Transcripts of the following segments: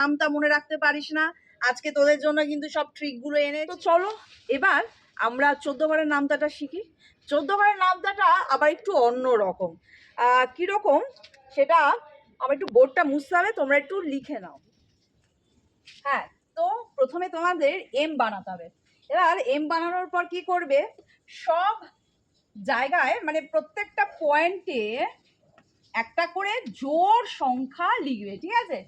নামটা মনে রাখতে পারিস না। আজকে তোদের জন্য কিন্তু সব ট্রিকগুলো এনে তো চলো, এবার আমরা চোদ্দ ঘরের নামতাটা শিখি। চোদ্দ ঘরের নামতাটা আবার একটু অন্য রকম। কীরকম সেটা আমার একটু বোর্ডটা মুছতে হবে, তোমরা একটু লিখে নাও। হ্যাঁ তো প্রথমে তোমাদের এম বানাতে হবে। এবার এম বানানোর পর কি করবে? সব জায়গায় মানে প্রত্যেকটা পয়েন্টে একটা করে জোর সংখ্যা লিখবে, ঠিক আছে?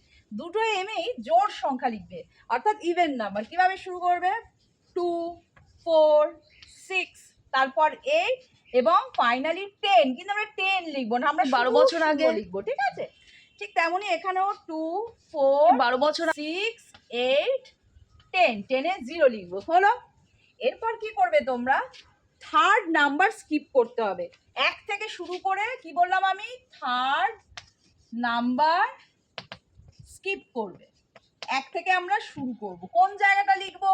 দুটো এমেই জোর সংখ্যা লিখবে। অর্থাৎ ইভেন নাম্বার কীভাবে শুরু করবে? টু ফোর সিক্স তারপর এইট এবং ফাইনালি টেন কিন্তু আমরা টেন লিখব না আমরা বারো বছর আগে। লিখব ঠিক আছে? ঠিক তেমনই এখানেও টু ফোর বারো বছর সিক্স এইট টেন টেনে জিরো লিখব হলো? এরপর কি করবে তোমরা? থার্ড নাম্বার স্কিপ করতে হবে। এক থেকে শুরু করে কি বললাম আমি? থার্ড নাম্বার স্কিপ করবে। এক থেকে আমরা শুরু করব। কোন জায়গাটা লিখব?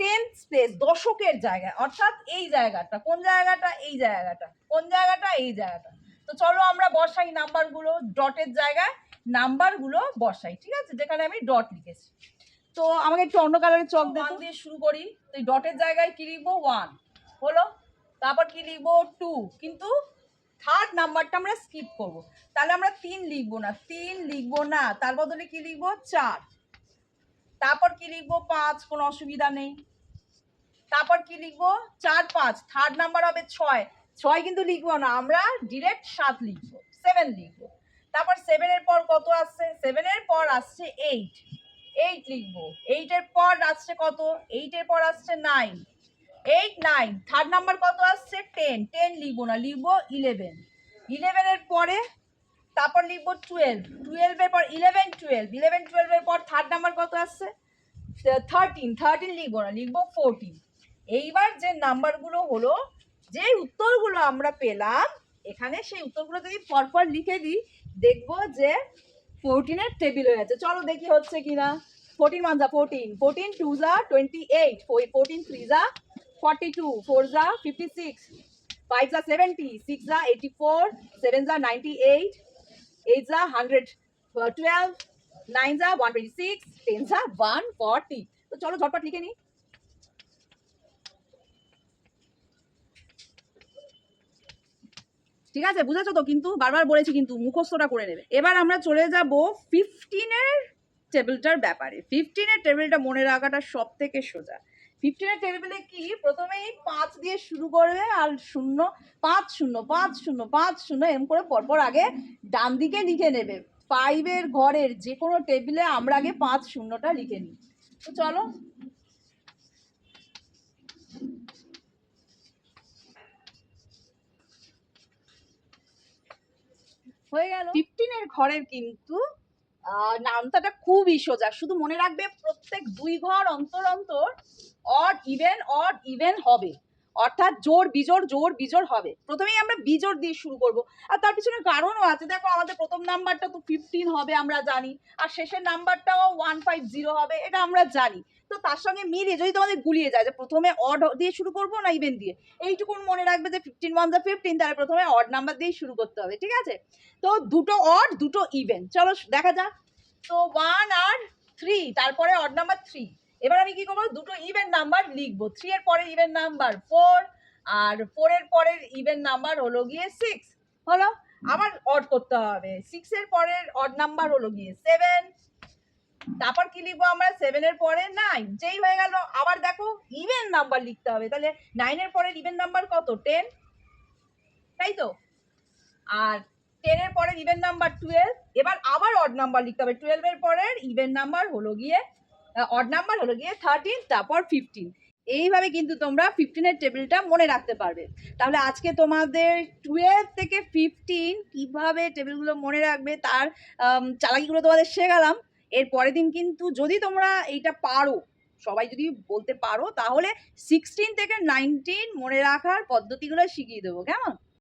টেন্থ স্পেস দশকের জায়গা অর্থাৎ এই জায়গাটা। কোন জায়গাটা? এই জায়গাটা। কোন জায়গাটা? এই জায়গাটা। তো চলো আমরা বসাই নাম্বারগুলো ডটের জায়গায় নাম্বারগুলো বসাই ঠিক আছে? যেখানে আমি ডট লিখেছি। তো আমাকে একটু অন্য কালারের চক ওয়ান দিয়ে শুরু করি। তো এই ডটের জায়গায় কি লিখব? ওয়ান হলো? তারপর কি লিখব? টু কিন্তু থার্ড নাম্বারটা আমরা স্কিপ করব। তাহলে আমরা তিন লিখব না, তিন লিখব না। তার বদলে কি লিখব? চার। তারপর কি লিখব? পাঁচ, কোনো অসুবিধা নেই। তারপর কি লিখব? চার, পাঁচ। থার্ড নাম্বার হবে ছয়। ছয় কিন্তু লিখব না, আমরা ডিরেক্ট সাত লিখব সেভেন লিখব। তারপর সেভেনের পর কত আসছে? সেভেনের পর আসছে এইট এইট লিখব। এইটের পর আসছে কত? এইটের পর আসছে nine eight nine third number কত আসছে? টেন টেন লিখব না, লিখব ইলেভেন ইলেভেনের পরে, তারপর লিখব টুয়েলভ টুয়েলভের পর ইলেভেন টুয়েলভ ইলেভেন টুয়েলভের পর থার্ড নাম্বার কত আসছে? থার্টিন থার্টিন লিখব না, লিখব ফোরটিন এইবার যে নাম্বারগুলো হলো, যে উত্তরগুলো আমরা পেলাম, এখানে সেই উত্তরগুলো যদি পরপর লিখে দিই, দেখব যে ফোরটিনের টেবিল হয়ে আছে। চলো দেখি হচ্ছে কিনা। ফোরটিন ওয়ান যা ফোরটিন ফোরটিন টু যা টোয়েন্টি এইট ফোরটিন থ্রি যা ফর্টি টু ফোর যা ফিফটি সিক্স ফাইভ যা সেভেন্টি সিক্স যা এইটি ফোর সেভেন যা নাইনটি এইট এইট যা হান্ড্রেড টুয়েলভ নাইন যা ওয়ান টোয়েন্টি সিক্স টেন যা ওয়ান ফর্টি তো চলো ঝটপট লিখে নিই। ঠিক আছে, বুঝেছ তো কিন্তু? বারবার বলেছি কিন্তু, মুখস্থটা করে নেবে। এবার আমরা চলে যাব ফিফটিনের টেবিলটার ব্যাপারে। ফিফটিনের টেবিলটা মনে রাখাটা সব থেকে সোজা। ফিফটিনের টেবিলে কি? প্রথমেই পাঁচ দিয়ে শুরু করবে আর শূন্য, পাঁচ শূন্য পাঁচ শূন্য পাঁচ শূন্য এম করে পরপর আগে ডান দিকে লিখে নেবে। ফাইভের ঘরের যে কোনো টেবিলে আমরা আগে পাঁচ শূন্যটা লিখে নিই। তো চলো। হয়ে গেল। ফিফটিনের ঘরের কিন্তু আহ, নামতাটা খুবই সোজা। শুধু মনে রাখবে প্রত্যেক দুই ঘর অন্তর অন্তর অড ইভেন অড ইভেন হবে। অর্থাৎ জোর, বিজোড় জোর, বিজোড় হবে। প্রথমেই আমরা বিজোড় দিয়ে শুরু করব। আর তার পিছনে কারণও আছে। দেখো, আমাদের প্রথম নাম্বারটা তো ফিফটিন হবে, আমরা জানি। আর শেষের নাম্বারটাও ওয়ান ফাইভ জিরো হবে, এটা আমরা জানি। তো তার সঙ্গে মিলিয়ে যদি তোমাদের গুলিয়ে যায় যে প্রথমে অড দিয়ে শুরু করব না ইভেন দিয়ে, এইটুকুন মনে রাখবে যে ফিফটিন ওয়ান যা ফিফটিন তাহলে প্রথমে অড নাম্বার দিয়েই শুরু করতে হবে, ঠিক আছে? তো দুটো অড দুটো ইভেন চলো দেখা যাক। তো ওয়ান আর থ্রি তারপরে অড নাম্বার থ্রি এবার আমি কি করব? দুটো ইভেন নাম্বার লিখব। থ্রি এর পরের ইভেন নাম্বার ফোর আর ফোর এর পরের ইভেন নাম্বার হলো গিয়ে সিক্স হলো? আবার অড করতে হবে। সিক্স এর পরের অড নাম্বার হলো গিয়ে সেভেন তারপর কি লিখব আমরা? সেভেনের পরে নাইন যেই হয়ে গেল, আবার দেখো ইভেন নাম্বার লিখতে হবে। তাহলে নাইনের পরের ইভেন নাম্বার কত? টেন তাই তো? আর টেনের পরের ইভেন নাম্বার টুয়েলভ এবার আবার অড নাম্বার লিখতে হবে। টুয়েলভের পরের ইভেন নাম্বার হলো গিয়ে অড নাম্বার হলো গিয়ে থার্টিন তারপর ফিফটিন এইভাবে কিন্তু তোমরা ফিফটিনের টেবিলটা মনে রাখতে পারবে। তাহলে আজকে তোমাদের টুয়েলভ থেকে ফিফটিন কীভাবে টেবিলগুলো মনে রাখবে, তার চালাকিগুলো তোমাদের শেখালাম। এর পরের দিন কিন্তু যদি তোমরা এইটা পারো, সবাই যদি বলতে পারো, তাহলে সিক্সটিন থেকে নাইনটিন মনে রাখার পদ্ধতিগুলো শিখিয়ে দেবো, কেমন?